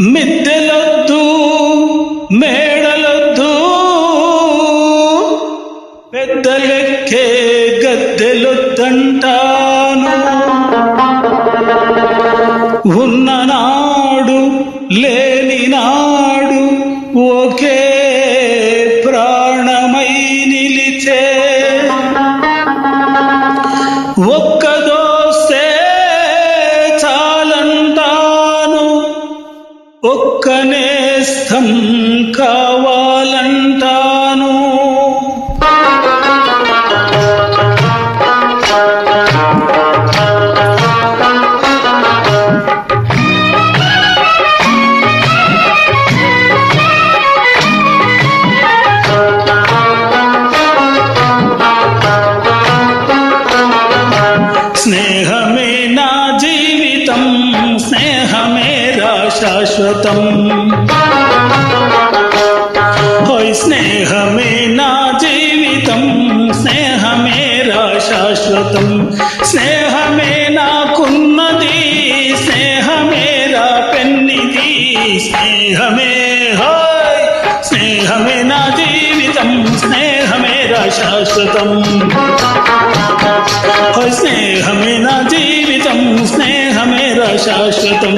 మిద్దెలొద్దు మేడలొద్దు పెద్దలెక్కే గద్దెలొద్దంటాను. ఉన్ననాడు లేని నాడు ఒకే ప్రాణమై నిలిచే నేస్తం కావాలంటాను స్నేహమే నా జీవితం స్నేహమే రా శాశ్వతం శాశ్వతం స్నేహమే నాకున్నది స్నేహమే రా పెన్నిది స్నేహమే హాయ్. స్నేహమే నా జీవితం స్నేహమే రా శాశ్వతం. స్నేహమే నా జీవితం స్నేహమే రా శాశ్వతం.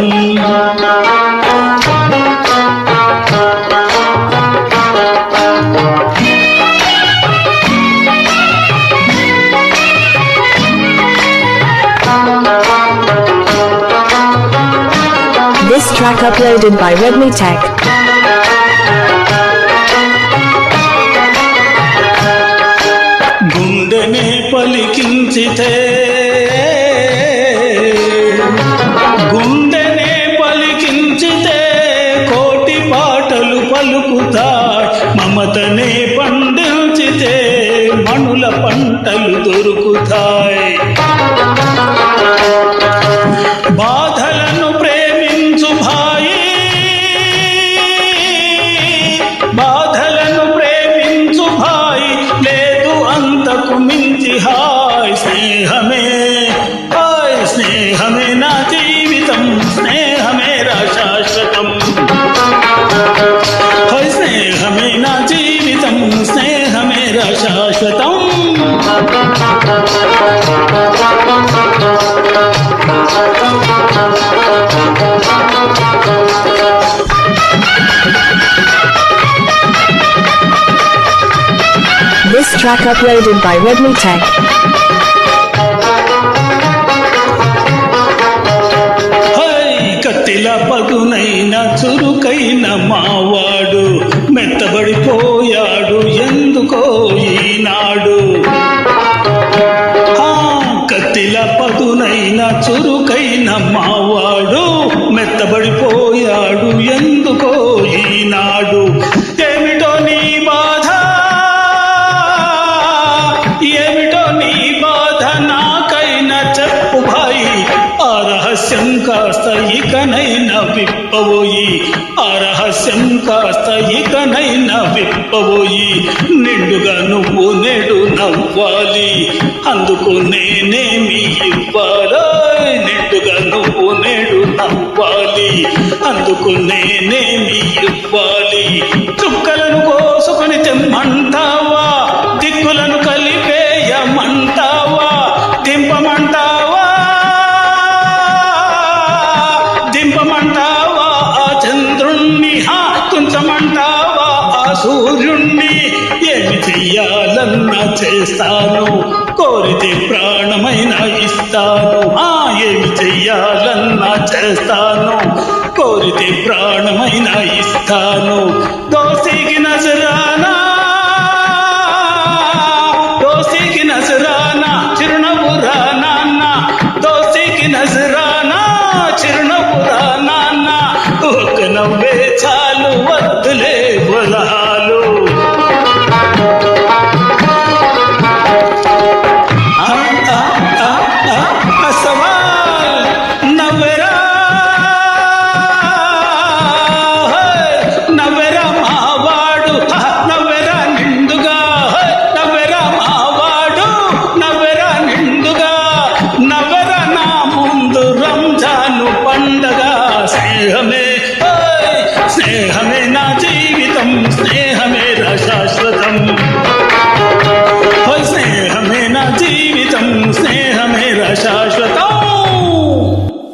Track uploaded by Redmi Tech. గుండెనే పలికించితే గుండెనే పలికించితే కోటి పాటలు పలుకుతాయి మమతనే పండించితే మనుల పంటలు దొరుకుతాయి This track uploaded by Redmi Tech. హై కత్తిల పదునైన చురుకైన మావాడు నిలబడిపోయాడు ఎందుకో ఈనాడు? ఏమిటో నీ బాధ? ఏమిటో నీ బాధ? నాకైనా చెప్పు భాయి. ఆ రహస్యం కాస్త ఇకనైనా విప్పబోయి ఆ రహస్యం కాస్త ఇకనైనా విప్పబోయి నిండుగా నువ్వు నేడు నవ్వాలి. అందుకు నేనేమి అందుకు నేనేమి ఇవ్వాలి చుక్కలను కోసుకొని తెమ్మంటావా? దిక్కులను కలిపేయమంటావా? దింపమంటావా? దింపమంటావా? ఆ చంద్రుణ్ణి హా తుంచమంటావా ఆ సూర్యుణ్ణి ఏమి చెయ్యాలన్నా చేస్తాను? కోరితే ప్రాణమైన ఇస్తాను. ఆ ఏమి చెయ్యాలన్నా చేస్తాను? కోరితే ప్రాణమైనా ఇస్తాను.